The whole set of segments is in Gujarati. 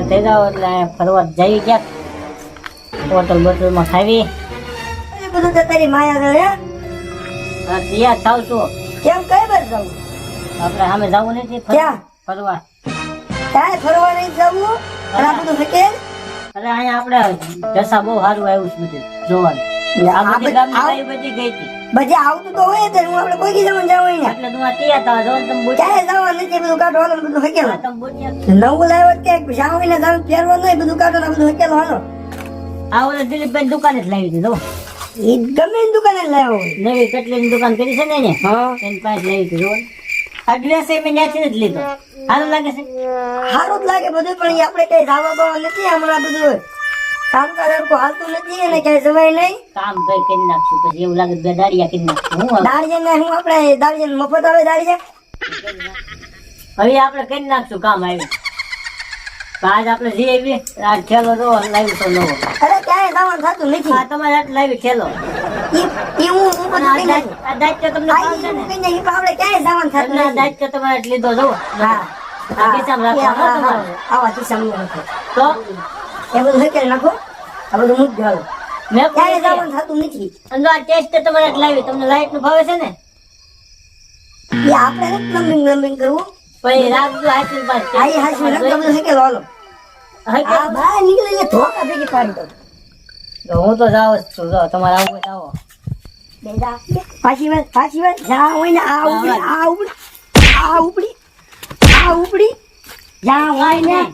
તૈયાર થઈ જાવ એટલે અહીંયા ફરવા જઈ ક્યાંક હોટલ બોટલમાં ખાવી. બધું તો તારી માયા ગયો હે? તૈયાર થાવ છું. કેમ કઈ બાર જવું? આપણે સામે જવું નથી ફરવા? ક્યાં? ફરવા. ક્યાંય ફરવા નહીં જવું? આ બધું હકે? અરે અહીંયા આપણે જસા બહુ સારું આવ્યું છે બધું જોવાનું. આ બધ- ગામની બધી ગઈ હતી. બધે આવતું તો હોય તો હું આપણે કોઈ કીધું જાવ અહીંયા. એટલે તું આ તૈયાર થવા જો તમે બોલ્યા. ક્યાંય જવાનું નથી બધું કાઢો ને બધું હકેલો તમ બોલ્યા. નવું લાવ્યો ક્યાંક જાવ ને જાવ ફેરવો નહીં બધું કાઢો ને બધું હકેલો હાલો. આવો ઓલા દિલીપભાઈ દુકાને જ લાવી દીધો. એ ગમે દુકાને જ લાવ્યો નવી કટલેની દુકાન કરી છે ને હા. એની પાસે લાવી દીધો ડ્રેસ મેં ન્યાથી જ લીધો. સારું લાગે છે? સારું જ લાગે બધું પણ આપણે કઈ જાવા બાવા નથી હમણાં બધું. કામકાજ હરખું હાલતું નથી અને ક્યાંય જવાય નહીં. કામ ભાઈ કરી નાખશું પછી એવું લાગે બે દાડિયા કરી નાખશું. હું દાળિયા હું આપણે દાળિયા મફત આવે દાળિયા હવે આપણે કરી નાખશું કામ આવ્યું આજ આપણે જે આવી આ ઠેલો જો લાવ્યું તો નવો. અરે ક્યાંય જવાનું થતું નથી. તમારે આટલું લાવ્યું ખેલો. ઈ હું નાખું. આ દાયિત્વ તમને ને. પણ આપણે ક્યાંય જવાનું થતું નથી. દાયિત્વ તમારે લીધો હા. આ. આવા તો એ બધું હકેલ નાખો? આ બધું મૂક દો મેં ક્યાંય જવાનું થતું નથી? અને આ ટેસ્ટ તમારે આટલું તમને લાઈટનું ભાવે છે ને? એ આપણે પ્લમ્બિંગ પ્લમ્બિંગ કરવું? પછી રાખજો હાથની પાસે. આ ઈ હાચું નથી, બધું હકેલ હાલો. હા, કે- આ બહાર નીકળે એટલે ધોકા ભેગી પાડી દો. હું તો જાવ જ છું જો તમારે આવું હોય આવો. પાછી વાત પાછી વાત. જ્યાં હોય ને આ ઉપડી આ ઉપડી આ ઉપડી આ ઉપડી. જ્યાં હોય ને.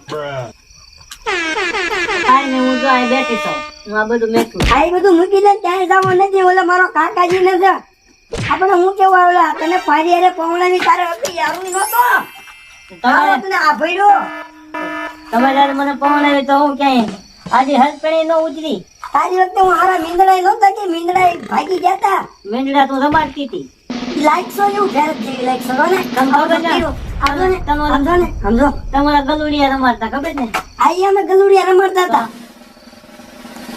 કાંઈ હું જો અહીં બેઠી છું. હું આ બધું મેકું આ બધું મૂકી દે ક્યાંય જવાનું નથી. ઓલા મારો કાકાજી ને છે. આપણે હું કેવું આવેલા તને પારી અરે પવણાની તારે હતી આવું નહોતો? તમારે તને આ ભર્યો? તમે મને પવન તો હું ક્યાંય? આજે હસપણી ન ઉતરી. તારી વખતે હું હારા મીંદડા નહોતા કે મીંદડા ભાગી ગયા તા? મીંડડા તું રમાડતી હતી. લાઈટ સો જેવું ફેર ને? સમજો ને. તમારે- સમજો ને સમજો તમારા ગલુડિયા રમાડતા ખબર ને આઈ અમે ગલુડિયા રમાડતા હતા.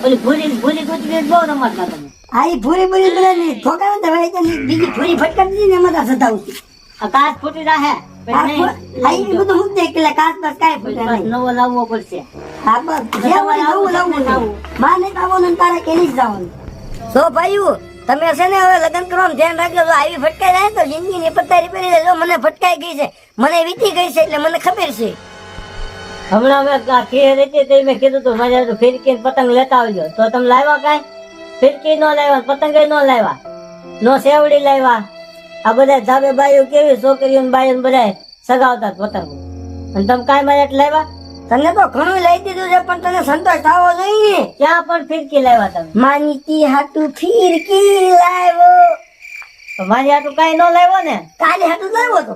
ઓલી ભૂરી ભૂરી કૂતરી બહુ રમાડતા તમે. ઈ ભૂરી ભૂરી બધા ની ઠોકાવે તો ભાઈ તો બીજી ભૂરી ફટકારી દીધી ને એમાં તો સતા ઉઠી આ કાચ ફૂટી રહે આ ફૂ- આ બધું હું દે એટલે કાચ બસ કાંઈ ફૂટે નહીં. નવો લાવવો પડશે. હા બસ જે હોય નવું લાવવું. માં નહીં ને તારે કેલી જ જવાનું. તો ભાઈઓ તમે છે ને હવે લગ્ન કરવાનું ધ્યાન રાખજો. તો આવી ફટકાઈ જાય તો જિંદગી ની પત્તારી પડી જાય. મને ફટકાઈ ગઈ છે મને વીતી ગઈ છે એટલે મને ખબર છે. હમણાં મેં ખીર હતી તે મેં કીધું તું મારે તો ફિરકી પતંગ લેતા આવજો. તો તમે લાવ્યા કાંઈ? ફિરકી નો લાવ્યા પતંગ નો લાવ્યા. નો સેવડી લાવ્યા. આ બધા ધાબે બાઈઓ કેવી છોકરીઓ ને બાઈઓ બધા સગાવતા પતંગ. અને તમે કાંઈ મારે એટલે લાવ્યા? તને તો ઘણું લઈ દીધું છે પણ તને સંતોષ થવો જોઈએ. ક્યાં પણ ફિરકી લાવ્યા તમે? માનીતી હાટું ફિરકી લાવ્યો. મારી હાટું કાંઈ ન લાવ્યો ને? કાલે હાટું લાવ્યો તો?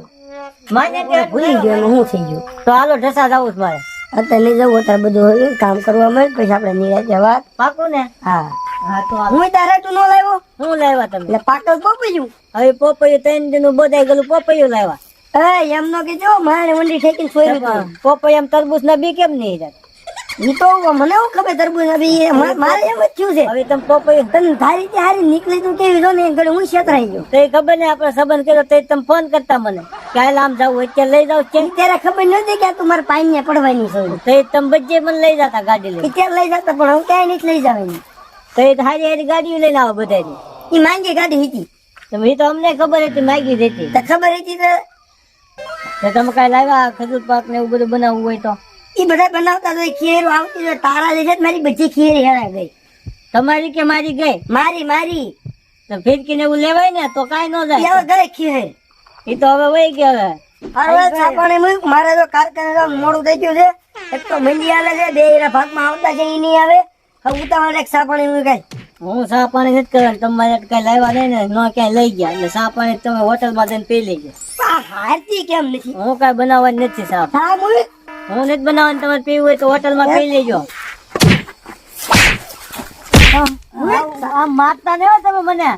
માન્ય કે ભૂલી ગયો હું થઈ ગયું. તો હાલો ઢસા જવું છે મારે. અત્યારે લઈ જવું અત્યારે બધું કામ કરવા મળે પછી આપણે નિરાતે વાત. પાકું ને? હા. હા તો હું તારે તું ન લાવ્યો? હું લાવ્યા તમે? એટલે પાકલ હવે પોપૈયું ત્રણ દિનનું બધાય ગયેલું પોપૈયું લાવ્યા. એ એમ નો કે મારે વંડી ઠેકીને હતું. પોપૈયા તરબૂચ ના બી કેમ નહીં? ઈ તો મને એવું ખબર તરબૂચ નથી મારે એમ જ થયું છે. હવે તમે પોપૈયું તને તારી હારી નીકળી તું કેવી જો ને ઘરે હું છેતરાઈ ગયો. તો એ ખબર ને આપણે સંબંધ કર્યો તો તમે ફોન કરતા મને કે હાલ આમ જાવ અત્યારે લઈ જાવ છે ત્યારે ખબર નથી કે તું મારા પાણી ને પડવાની છે. તો એ તમે બજે મને લઈ જતા ગાડી લઈ ત્યારે લઈ જતા પણ હું ક્યાંય નથી લઈ જવાની. તો એ હારી હારી ગાડીઓ લઈને આવો બધાની ઈ માંગી ગાડી હતી. તો એ તો અમને ખબર હતી માંગી દેતી તો ખબર હતી તો તો તમે કાંઈ લાવ્યા ખજૂર પાક ને એવું બધું બનાવવું હોય તો? ઈ બધા બનાવતા તો ખીર આવતી તો તારા લીધે મારી બધી ખીર હેરા ગઈ. તમારી કે મારી ગઈ? મારી મારી. તો ફિરકી ને એવું લેવાય ને તો કઈ ન જાય. ગઈ ખીર એ તો હવે વહી ગયો હવે. હવે છાપાણી મૂક મારે તો કારખાને મોડું થઈ ગયું છે. એક તો મંડી આવે છે બે એના ભાગમાં આવતા છે ઈ નહીં આવે. હવે ઉતાવળ એક છાપાણી મૂકાય. હું સાપાણી નથી કરવાનું તમારે કઈ લાવ્યા નહીં ને ન ક્યાંય લઈ ગયા. એટલે પાણી તમે હોટલમાં જઈને પી લઈ ગયા હારતી કેમ નથી? હું કઈ બનાવવાની નથી સાપ હા હું નથી બનાવવાનું તમારે પીવું હોય તો હોટલમાં પી લેજો. આમ મારતા નહીં તમે મને.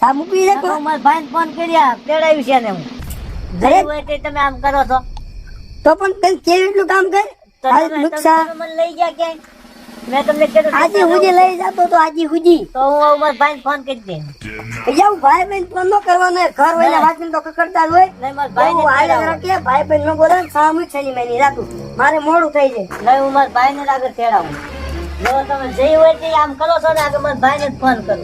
સા પી લે મારા ભાઈને ફોન કર્યા તેડાવ્યું છે ને હું. ઘરે હોય તે તમે આમ કરો છો. તો પણ કેવી રીતનું કામ કર? નુકસાન મને લઈ ગયા ક્યાંય? મેં તમને કીધું આજે હુજી લઈ જતો તો આજે હુજી. તો હું હવે મારા ભાઈને ફોન કરી દે એવું ભાઈ બેન ફોન ન કરવાનો ઘર હોય ને તો કકડતા હોય. નહીં મારા ભાઈને બહુ હાલે રાખે ભાઈ બેન નો બોલે ને સામું છે ની મેની રાખું. મારે મોડું થઈ જાય. નહીં હું મારા ભાઈને જ આગળ તેડાવું. જો તમે જે હોય તે આમ કરો છો ને આગળ મારા ભાઈને જ ફોન કરું.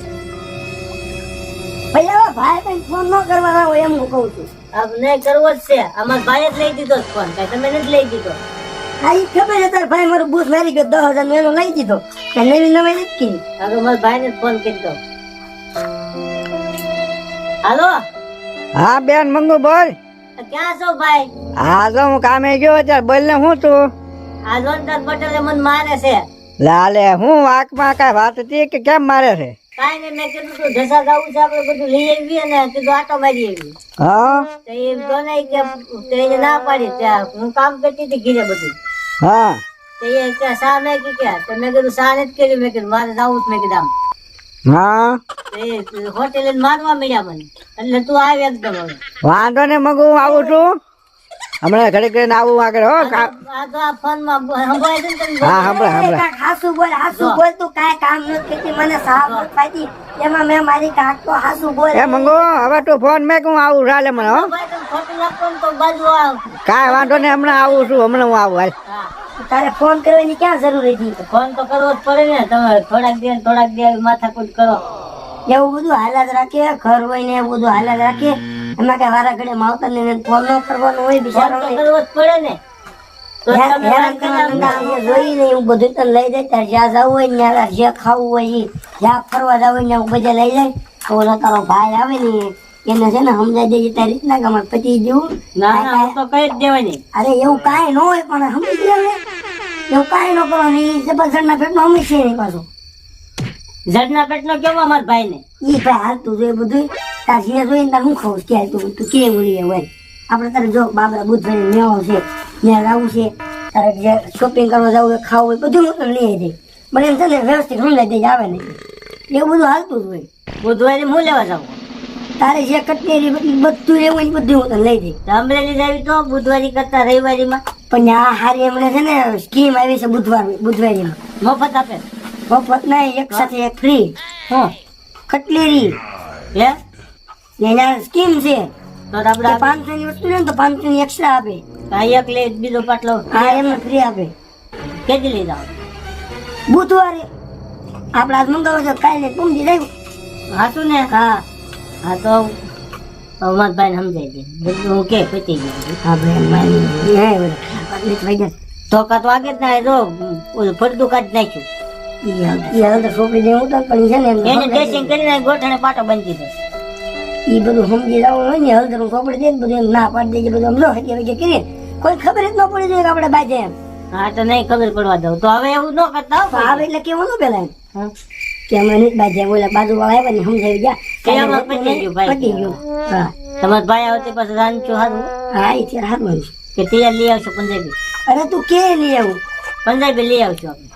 ભાઈ હવે ભાઈ બેન ફોન ન કરવાના હોય એમ હું કહું છું. આ નહીં કરવો જ છે. અમારા ભાઈ જ લઈ દીધો ફોન કઈ તમે નથી લઈ દીધો. હા ઈ ખબર છે તાર ભાઈ મારું બૂથ મારી ગયો દસ હજાર એનો લઈ દીધો. કે નવી નવી નથી આગળ મારા ભાઈને જ ફોન કરી દો હાલો? હા બેન મંગુ બોલ. ક્યાં છો ભાઈ? હા તો હું કામે ગયો અત્યારે બોલ ને હું તું આ જોનદાર પટેલે મને મારે છે. લાલે હું વાંકમાં કઈ વાત હતી કે કેમ મારે છે? કાંઈ નહીં મેં કીધું તું જસા ગાવું છે આપણે બધું લઈ આવી ને કીધું આટો મારી આવી હા? તો એ જો ને કે તો ના પાડી હું કામ કરતી હતી ઘીરે બધું. હા. તો એ કે શા મેં કી? કે તો મેં કીધું નથી મેં કીધું મારે જવું જ મેં કીધું આમ. હા. તો એ હોટેલ મારવા મળ્યા મને. એટલે તું આવે એકદમ હવે વાંધો ને મંગુ આવું છું. હમણાં ઘડી કરીને આવું આગળ હો આ તો આ સંભળાય છે ને હા હાસુ બોલ હાસુ બોલ તું કાંઈ કામ નથી કરતી મને નથી એમાં મેં મારી કાક તો હાસુ બોલ. એ મંગો હવે તું ફોન મેં હું આવું રાલે મને હો. કાંઈ વાંધો નહીં હમણાં આવું છું હમણાં હું આવું હાલ. તારે ફોન કરવાની ક્યાં જરૂર હતી? ફોન તો કરવો જ પડે ને તમે થોડાક દે થોડાક દે માથાકૂટ કરો. એવું બધું હાલત રાખે ઘર હોય ને એવું બધું હાલત રાખે એમાં કઈ વારા ઘડે માવતર ને ફોન ન કરવાનો હોય બિચારો કરવો જ પડે ને. જાય ખાવું હોય જ્યાં ફરવા જવું હોય ને બધા લઈ જાય. તો તારો ભાઈ આવે ને એને છે ને સમજાઈ દેજે તારી રીતના કે અમારે પતિ જેવું. ના ના તો કઈ જ દેવાની. અરે એવું કાંઈ ન હોય પણ સમજી ગયો ને. એવું કાંઈ ન કરવાનું. એ જબરજસ્ત ના પેટમાં હંમેશા નહીં પાછું. જડના પેટનો કેવો અમારા ભાઈને? ઈ ભાઈ હાલતું જોઈએ બધું તાર જે જોઈએ ને તાર હું ખાઉં કે હાલતું તું? કે બોલીએ હોય? આપણે તારે જો બાબરા બુધવારે મેળો છે ત્યાં જવું છે. તારે જે શોપિંગ કરવા જવું હોય ખાવું હોય બધું લઈ જાય મને એમ છે ને વ્યવસ્થિત સમજાઈ દઈ આવે ને. એવું બધું હાલતું જ હોય. બુધવારે હું લેવા જાઉં? તારે જે કટલેરી બધું એવું બધું હું તને લઈ દઈ તો અમરેલી જાવી તો બુધવારી કરતા રવિવારીમાં. પણ આ હારી એમણે છે ને સ્કીમ આવી છે બુધવાર બુધવારીમાં. મફત આપે. મફત નહીં એક સાથે એક ફ્રી. હા. કટલેરી હે? એના સ્કીમ છે. તો આપણે પાંચસો ની વસ્તુ ને તો પાંચસો ની એક્સ્ટ્રા આપે. આ એક લે બીજો પાટલો. હા એમને ફ્રી આપે. કેજી લઈ જાઓ બુધવારે. આપણે આજ મંગાવો છો કાલે પૂંજી જાય. હાચું ને? હા. હા તો અમારા સમજાઈ છે બધું હું કે પતી ગયું. હા ભાઈ તો કા તો આગે જ ના જો ઓલું કાઢી નાખ્યું. છોકરી પણ છે ને એને ડ્રેસિંગ કરીને ગોઠણે પાટો બાંધી દીધો. એ બધું સમજી જવું હોય ને હળદર ચોપડી દે ને બધું એમ ના પાડી દેજે બધું આમ જો હગે હગે કરીએ કોઈ ખબર જ ન પડી જોઈએ આપણે બાજે એમ. હા તો નહીં ખબર પડવા દઉં. તો હવે એવું ન કરતા તો હો એટલે કેવું ન પેલા એમ. કે અમે બાજે બોલા બાજુ વાળા આવ્યા ને સમજાવી ગયા. કે પતી ગયું ભાઈ. પતી ગયું. હા. તમારા ભાઈ આવતી પછી રાંચું હારું. હા એ ત્યારે છે. કે તૈયાર લઈ આવશો પંજાબી? અરે તું કે લઈ આવું? પંજાબી લઈ આવશો આપણે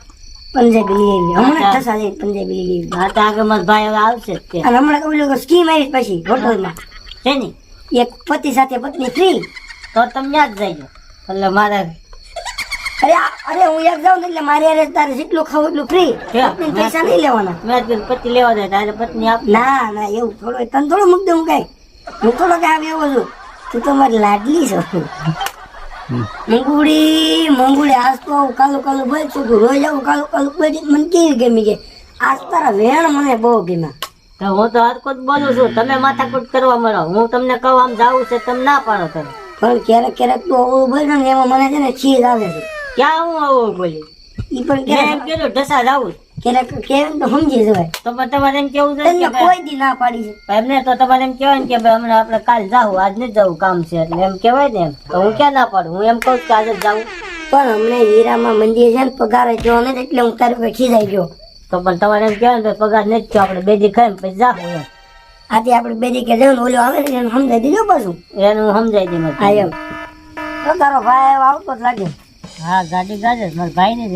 પંજાબી લઈ આવી હમણાં ઠસા પંજાબી લઈ આવી હા તો આગળ મારા ભાઈ હવે આવશે તે અને હમણાં ઓલું સ્કીમ આવી પછી હોટલમાં. છે ને એક પતિ સાથે પત્ની ફ્રી તો તમે ત્યાં જ જઈજો એટલે મારે અરે અરે હું એક જાઉં ને એટલે મારે હારે તારે જેટલું ખાવું એટલું ફ્રી પૈસા નહીં લેવાના. મેં કીધું પતિ લેવા દે તારે પત્ની આપ ના ના એવું થોડું તને થોડું મૂક દઉં કઈ. હું થોડો કે આમ એવો છું. તું તો મારી લાડલી છો. મંગુડી મંગુડી આજ તો આવું કાલું કાલું બોલ છું તું. રોજ આવું કાલું કાલું બોલ. મને કેવી ગમી કે આજ તારા વેણ મને બહુ ગમ્યા તો હું તો હરકોત બોલું છું. તમે માથાકૂટ કરવા મળો હું તમને કહું આમ જાવું છે તમે ના પાડો તમે. પણ ક્યારેક ક્યારેક તું આવું બોલ ને એમાં મને છે ને ચીજ આવે છે. ક્યાં હું આવું બોલી? ઈ પણ કે એમ કીધું ઢસા જાવું કે ને તો સમજી જવાય. તો પણ તમારે એમ કેવું છે કે કોઈ દી ના પાડી છે એમને તો તમારે એમ કહેવાય ને કે ભાઈ હમણાં આપણે કાલ જાવું આજ ને જવું કામ છે. એટલે એમ કહેવાય ને એમ. તો હું ક્યાં ના પાડું? હું એમ કહું કે આજે જ જાવું પણ અમને હીરામાં મંદિર છે ને પગાર જો ને એટલે હું તારી પાસે ખીજાઈ ગયો. તો પણ તમારે એમ કહેવાય ને પગાર નથી થયો આપણે બે દી ખાઈ પછી જાવું એમ. આજે આપણે બે દી કે જવું ઓલું આવે ને એને સમજાઈ દીધું પાછું. એને હું સમજાઈ દઈ હા એમ. તો તારો ભાઈ આવતો જ લાગે. હા ગાડી ગાજે મારા ભાઈ ને